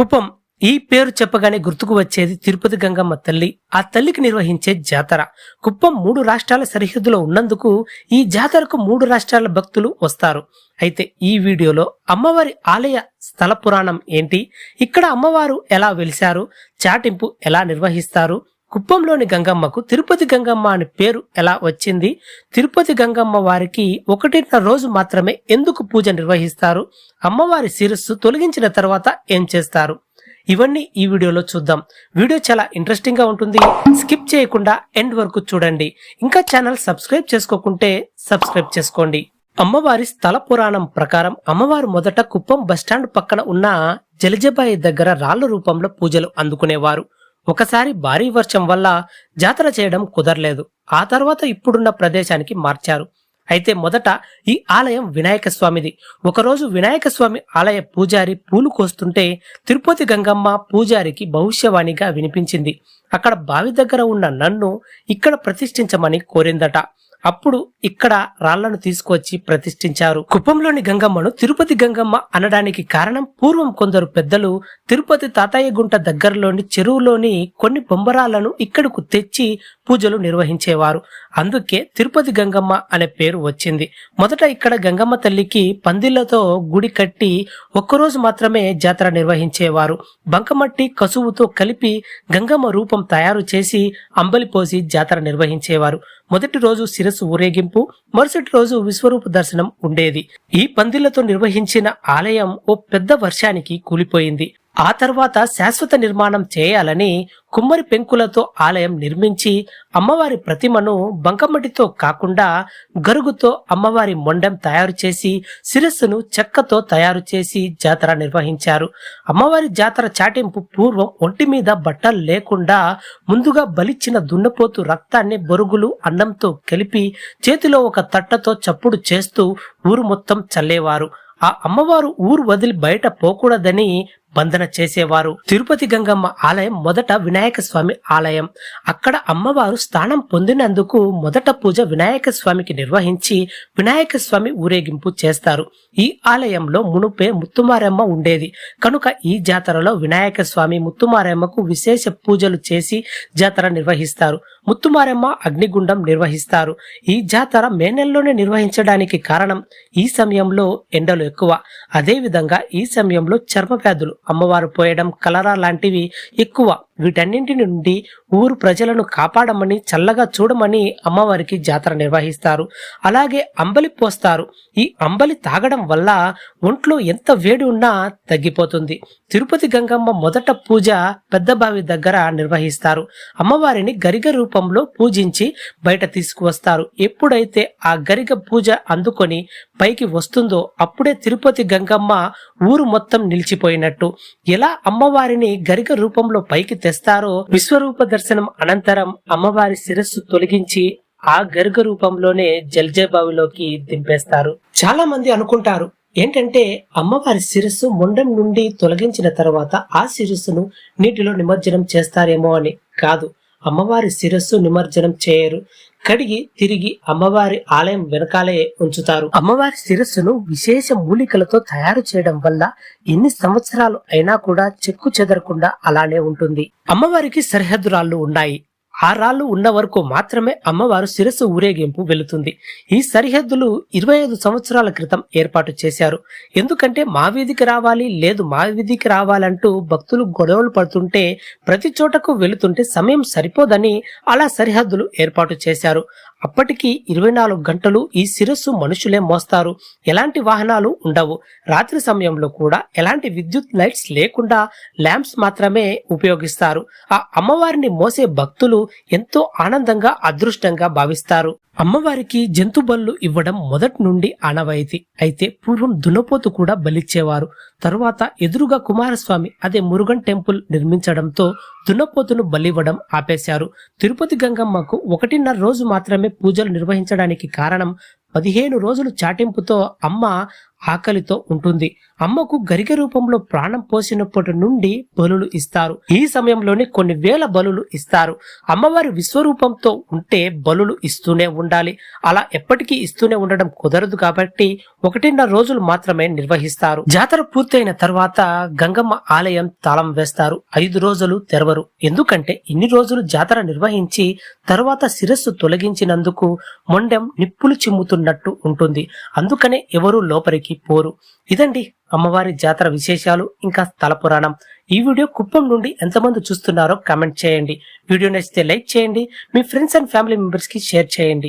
కుప్పం ఈ పేరు చెప్పగానే గుర్తుకు వచ్చేది తిరుపతి గంగమ్మ తల్లి. ఆ తల్లికి నిర్వహించే జాతర. కుప్పం మూడు రాష్ట్రాల సరిహద్దులో ఉన్నందుకు ఈ జాతరకు మూడు రాష్ట్రాల భక్తులు వస్తారు. అయితే ఈ వీడియోలో అమ్మవారి ఆలయ స్థల పురాణం ఏంటి? ఇక్కడ అమ్మవారు ఎలా వెలిశారు? చాటింపు ఎలా నిర్వహిస్తారు? కుప్పంలోని గంగమ్మకు తిరుపతి గంగమ్మ అనే పేరు ఎలా వచ్చింది? తిరుపతి గంగమ్మ వారికి ఒకటిన్నర రోజు మాత్రమే ఎందుకు పూజ నిర్వహిస్తారు? అమ్మవారి శిరస్సు తొలగించిన తర్వాత ఏం చేస్తారు? ఇవన్నీ ఈ వీడియోలో చూద్దాం. వీడియో చాలా ఇంట్రెస్టింగ్గా ఉంటుంది. స్కిప్ చేయకుండా ఎండ్ వరకు చూడండి. ఇంకా ఛానల్ సబ్స్క్రైబ్ చేసుకోకుంటే సబ్స్క్రైబ్ చేసుకోండి. అమ్మవారి స్థల పురాణం ప్రకారం అమ్మవారు మొదట కుప్పం బస్టాండ్ పక్కన ఉన్న జలజబాయి దగ్గర రాళ్ళ రూపంలో పూజలు అందుకునేవారు. ఒకసారి భారీ వర్షం వల్ల జాతర చేయడం కుదరలేదు. ఆ తర్వాత ఇప్పుడున్న ప్రదేశానికి మార్చారు. అయితే మొదట ఈ ఆలయం వినాయక స్వామిది. ఒకరోజు వినాయక స్వామి ఆలయ పూజారి పూలు కోస్తుంటే తిరుపతి గంగమ్మ పూజారికి భవిష్యవాణిగా వినిపించింది. అక్కడ బావి దగ్గర ఉన్న నన్ను ఇక్కడ ప్రతిష్ఠించమని కోరిందట. అప్పుడు ఇక్కడ రాళ్ళను తీసుకొచ్చి ప్రతిష్ఠించారు. కుప్పంలోని గంగమ్మను తిరుపతి గంగమ్మ అనడానికి కారణం పూర్వం కొందరు పెద్దలు తిరుపతి తాతయ్య గుంట దగ్గరలోని చెరువులోని కొన్ని బొమ్మరాలను ఇక్కడకు తెచ్చి పూజలు నిర్వహించేవారు. అందుకే తిరుపతి గంగమ్మ అనే పేరు వచ్చింది. మొదట ఇక్కడ గంగమ్మ తల్లికి పందిళ్ళతో గుడి కట్టి ఒక్కరోజు మాత్రమే జాతర నిర్వహించేవారు. బంకమట్టి కసువుతో కలిపి గంగమ్మ రూపం తయారు చేసి అంబలి పోసి జాతర నిర్వహించేవారు. మొదటి రోజు శిరస్సు ఊరేగింపు మరుసటి రోజు విశ్వరూప దర్శనం ఉండేది. ఈ పందిళ్ళతో నిర్వహించిన ఆలయం ఓ పెద్ద వర్షానికి కూలిపోయింది. ఆ తర్వాత శాశ్వత నిర్మాణం చేయాలని కుమ్మరి పెంకులతో ఆలయం నిర్మించి అమ్మవారి ప్రతిమను బంకమట్టితో కాకుండా గరుగుతో అమ్మవారి మొండెం తయారు చేసి శిరస్సును చెక్కతో తయారు చేసి జాతర నిర్వహించారు. అమ్మవారి జాతర చాటింపు పూర్వం ఒంటి మీద బట్టలు లేకుండా ముందుగా బలిచ్చిన దున్నపోతు రక్తాన్ని బొరుగులు అన్నంతో కలిపి చేతిలో ఒక తట్టతో చప్పుడు చేస్తూ ఊరు మొత్తం చల్లేవారు. ఆ అమ్మవారు ఊరు వదిలి బయట పోకూడదని బంధన చేసేవారు. తిరుపతి గంగమ్మ ఆలయం మొదట వినాయక స్వామి ఆలయం. అక్కడ అమ్మవారు స్థానం పొందినందుకు మొదట పూజ వినాయక స్వామికి నిర్వహించి వినాయక స్వామి ఊరేగింపు చేస్తారు. ఈ ఆలయంలో మునుపే ముత్తుమారమ్మ ఉండేది. కనుక ఈ జాతరలో వినాయక స్వామి ముత్తుమారమ్మకు విశేష పూజలు చేసి జాతర నిర్వహిస్తారు. ముత్తుమారమ్మ అగ్నిగుండం నిర్వహిస్తారు. ఈ జాతర మే నెలలోనే నిర్వహించడానికి కారణం ఈ సమయంలో ఎండలు ఎక్కువ. అదేవిధంగా ఈ సమయంలో చర్మ వ్యాధులు అమ్మవారు పోయడం కలరా లాంటివి ఎక్కువ. వీటన్నింటి నుండి ఊరు ప్రజలను కాపాడమని చల్లగా చూడమని అమ్మవారికి జాతర నిర్వహిస్తారు. అలాగే అంబలి పోస్తారు. ఈ అంబలి తాగడం వల్ల ఒంట్లో ఎంత వేడి ఉన్నా తగ్గిపోతుంది. తిరుపతి గంగమ్మ మొదట పూజ పెద్దబావి దగ్గర నిర్వహిస్తారు. అమ్మవారిని గరిగ రూపంలో పూజించి బయట తీసుకువస్తారు. ఎప్పుడైతే ఆ గరిగ పూజ అందుకొని పైకి వస్తుందో అప్పుడే తిరుపతి గంగమ్మ ఊరు మొత్తం నిలిచిపోయినట్టు. ఎలా అమ్మవారిని గరిగ రూపంలో పైకి తెస్తారో విశ్వరూప దర్శనం అనంతరం అమ్మవారి శిరస్సు తొలగించి ఆ గరుగ రూపంలోనే జల్జబావిలోకి దింపేస్తారు. చాలా మంది అనుకుంటారు ఏంటంటే అమ్మవారి శిరస్సు మొండం నుండి తొలగించిన తర్వాత ఆ శిరస్సును నీటిలో నిమజ్జనం చేస్తారేమో అని. కాదు అమ్మవారి శిరస్సు నిమజ్జనం చేయరు. కడిగి తిరిగి అమ్మవారి ఆలయం వెనకాలే ఉంచుతారు. అమ్మవారి శిరస్సును విశేష మూలికలతో తయారు చేయడం వల్ల ఎన్ని సంవత్సరాలు అయినా కూడా చెక్కు చెదరకుండా అలానే ఉంటుంది. అమ్మవారికి సరిహద్దు రాళ్ళు ఉన్నాయి. ఆ రాళ్ళు ఉన్న వరకు మాత్రమే అమ్మవారు శిరస్సు ఊరేగింపు వెళుతుంది. ఈ సరిహద్దులు ఇరవై ఐదు సంవత్సరాల క్రితం ఏర్పాటు చేశారు. ఎందుకంటే మా వీధికి రావాలి లేదు మా వీధికి రావాలంటూ భక్తులు గొడవలు పడుతుంటే ప్రతి చోటకు వెళుతుంటే సమయం సరిపోదని అలా సరిహద్దులు ఏర్పాటు చేశారు. అప్పటికి ఇరవై నాలుగు గంటలు ఈ శిరస్సు మనుషులే మోస్తారు. ఎలాంటి వాహనాలు ఉండవు. రాత్రి సమయంలో కూడా ఎలాంటి విద్యుత్ లైట్స్ లేకుండా ల్యాంప్స్ మాత్రమే ఉపయోగిస్తారు. ఆ అమ్మవారిని మోసే భక్తులు ఎంతో ఆనందంగా అదృష్టంగా భావిస్తారు. అమ్మవారికి జంతు బళ్ళు ఇవ్వడం మొదటి నుండి ఆనవాయితీ. అయితే పూర్వం దున్నపోతు కూడా బలిచ్చేవారు. తరువాత ఎదురుగా కుమారస్వామి అదే మురుగన్ టెంపుల్ నిర్మించడంతో దున్నపోతును బలివ్వడం ఆపేశారు. తిరుపతి గంగమ్మకు ఒకటిన్నర రోజు మాత్రమే పూజలు నిర్వహించడానికి కారణం పదిహేను రోజులు చాటింపుతో అమ్మ ఆకలితో ఉంటుంది. అమ్మకు గరిక రూపంలో ప్రాణం పోసినప్పటి నుండి బలులు ఇస్తారు. ఈ సమయంలోనే కొన్ని వేల బలులు ఇస్తారు. అమ్మవారి విశ్వరూపంతో ఉంటే బలులు ఇస్తూనే ఉండాలి. అలా ఎప్పటికీ ఇస్తూనే ఉండడం కుదరదు కాబట్టి ఒకటిన్నర రోజులు మాత్రమే నిర్వహిస్తారు. జాతర పూర్తయిన తర్వాత గంగమ్మ ఆలయం తాళం వేస్తారు. ఐదు రోజులు తెరవరు. ఎందుకంటే ఇన్ని రోజులు జాతర నిర్వహించి తర్వాత శిరస్సు తొలగించినందుకు మొండెం నిప్పులు చిమ్ముతున్నట్టు ఉంటుంది. అందుకనే ఎవరూ లోపలికి పోరు. ఇదండి అమ్మవారి జాతర విశేషాలు ఇంకా స్థల పురాణం. ఈ వీడియో కుప్పం నుండి ఎంతమంది చూస్తున్నారో కామెంట్ చేయండి. వీడియో నచ్చితే లైక్ చేయండి. మీ ఫ్రెండ్స్ అండ్ ఫ్యామిలీ మెంబర్స్కి షేర్ చేయండి.